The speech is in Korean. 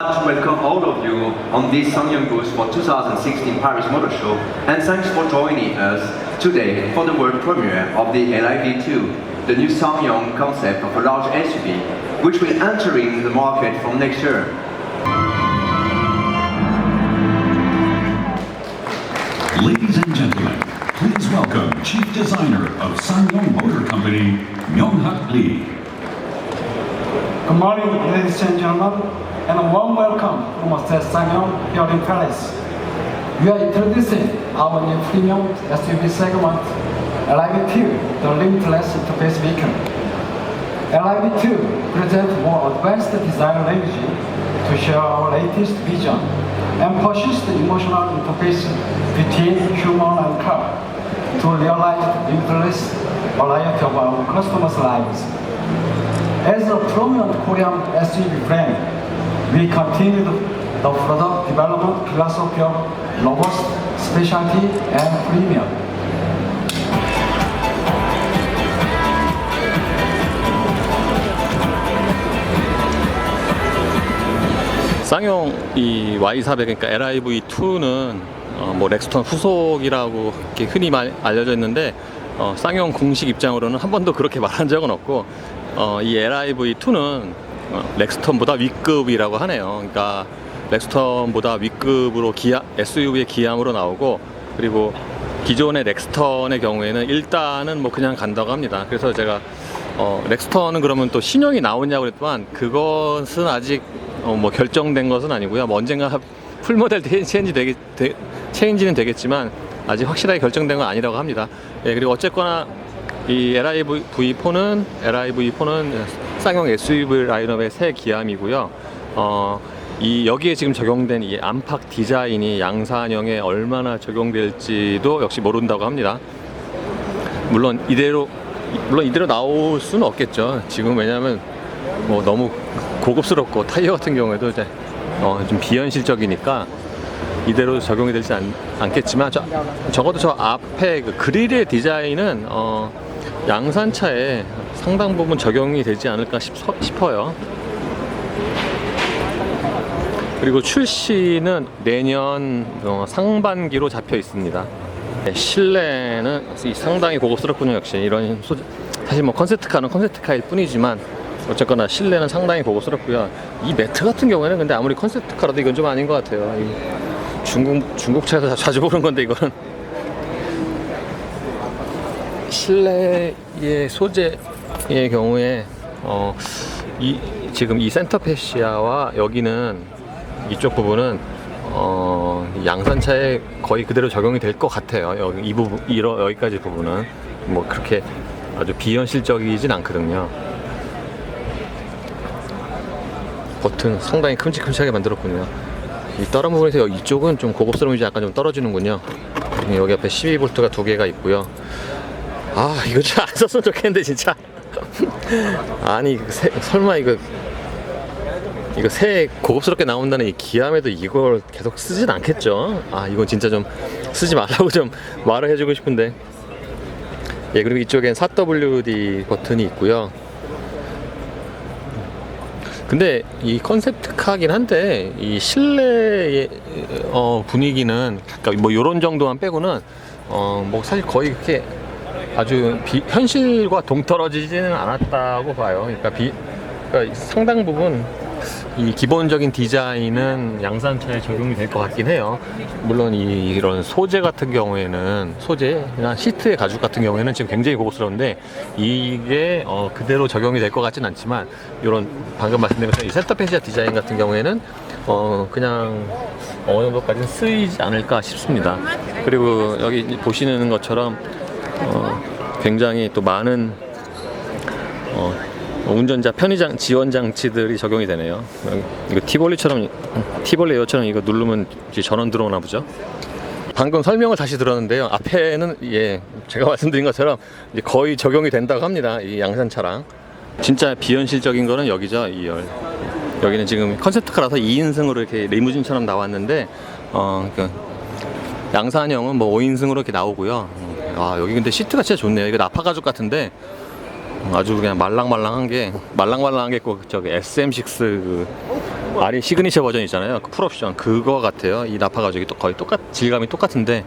to welcome all of you on this Sangyong booth for 2016 Paris Motor Show and thanks for joining us today for the world premiere of the LIV2, the new Sangyong concept of a large SUV, which will enter in the market from next year. Ladies and gentlemen, please welcome Chief Designer of Sanyong Motor Company, Myung-hak Lee. Good morning, ladies and gentlemen, and a warm welcome from Hostel Sanyong here in Paris. We are introducing our new premium SUV segment, LIV2, the limitless interface vehicle. LIV2 presents more advanced design range to share our latest vision and pushes the emotional interface between human and car to realize the limitless variety of our customers' lives. As a prominent Korean SUV brand, we continue the product development philosophy of robust, specialty, and premium. 쌍용 이 Y400 그러니까 LIV2는 어, 뭐 렉스턴 후속이라고 흔히 말, 알려져 있는데 어, 쌍용 공식 입장으로는 한 번도 그렇게 말한 적은 없고 어, 이 LIV2는 어, 렉스턴보다 윗급이라고 하네요. 그러니까 렉스턴보다 윗급으로 기아, SUV의 기함으로 나오고 그리고 기존의 렉스턴의 경우에는 일단은 뭐 그냥 간다고 합니다. 그래서 제가 어, 렉스턴은 그러면 또 신형이 나오냐고 그랬더만 그것은 아직 어, 뭐 결정된 것은 아니고요. 뭐 언젠가 풀 모델 테- 체인지 되겠, 되, 체인지는 되겠지만 아직 확실하게 결정된 건 아니라고 합니다. 예, 그리고 어쨌거나 이 LIV4는 LIV4는 쌍용 SUV 라인업의 새 기함이고요. 어, 이 여기에 지금 적용된 이 안팎 디자인이 양산형에 얼마나 적용될지도 역시 모른다고 합니다. 물론 이대로 물론 이대로 나올 수는 없겠죠. 지금 왜냐하면 뭐 너무 고급스럽고 타이어 같은 경우에도 이제 어, 좀 비현실적이니까 이대로 적용이 되지 않, 않겠지만 저, 적어도 저 앞에 그 그릴의 디자인은 어, 양산차에 상당 부분 적용이 되지 않을까 싶, 싶어요. 그리고 출시는 내년 어, 상반기로 잡혀 있습니다. 네, 실내는 이 상당히 고급스럽군요. 역시 이런 소재 사실 뭐 컨셉트카는 컨셉트카일 뿐이지만 어쨌거나 실내는 상당히 고급스럽고요. 이 매트 같은 경우에는 근데 아무리 컨셉트카라도 이건 좀 아닌 것 같아요. 이 중국 중국 차에서 자- 자주 보는 건데 이거는 실내의 소재의 경우에 어, 이 지금 이 센터 패시아와 여기는 이쪽 부분은 어, 양산차에 거의 그대로 적용이 될 것 같아요. 여기 이 부분 이러 여기까지 부분은 뭐 그렇게 아주 비현실적이진 않거든요. 버튼 상당히 큼직큼직하게 만들었군요. 이 다른 부분에서 이쪽은 좀 고급스러움이 약간 좀 떨어지는군요. 여기 앞에 12V가 두 개가 있고요. 아 이거 좀 안 썼으면 좋겠는데 진짜. 아니 그 새- 설마 이거 이거 새 고급스럽게 나온다는 이 기함에도 이걸 계속 쓰진 않겠죠? 아 이건 진짜 좀 쓰지 말라고 좀 말을 해주고 싶은데. 예 그리고 이쪽엔 4WD 버튼이 있고요. 근데 이 컨셉트 카긴 한데 이 실내의 어, 분위기는 그러니까 뭐 요런 정도만 빼고는 어 뭐 사실 거의 그렇게 아주 비- 현실과 동떨어지지는 않았다고 봐요. 그러니까 비 그러니까 상당 부분 이 기본적인 디자인은 양산차에 적용이 될 것 같긴 해요. 물론 이, 이런 소재 같은 경우에는 소재나 시트의 가죽 같은 경우에는 지금 굉장히 고급스러운데 이게 어, 그대로 적용이 될 것 같진 않지만 이런 방금 말씀드린 것처럼 이 센터페시아 디자인 같은 경우에는 어, 그냥 어느 정도까지는 쓰이지 않을까 싶습니다. 그리고 여기 보시는 것처럼 어, 굉장히 또 많은 어, 운전자 편의장 지원 장치들이 적용이 되네요. 이거 티볼리처럼 티볼리 에어처럼 이거 누르면 전원 들어오나 보죠. 방금 설명을 다시 들었는데요. 앞에는 예 제가 말씀드린 것처럼 거의 적용이 된다고 합니다. 이 양산차랑 진짜 비현실적인 거는 여기죠. 2열. 여기는 지금 컨셉트카라서 2인승으로 이렇게 리무진처럼 나왔는데 어 그, 양산형은 뭐 5인승으로 이렇게 나오고요. 음, 아 여기 근데 시트가 진짜 좋네요. 이거 나파 가죽 같은데 아주 그냥 말랑말랑한 게 말랑말랑한 게 꼭 저기 SM6 그 아리 시그니처 버전 있잖아요. 그 풀옵션 그거 같아요. 이 나파 가죽이 또 거의 똑같 질감이 똑같은데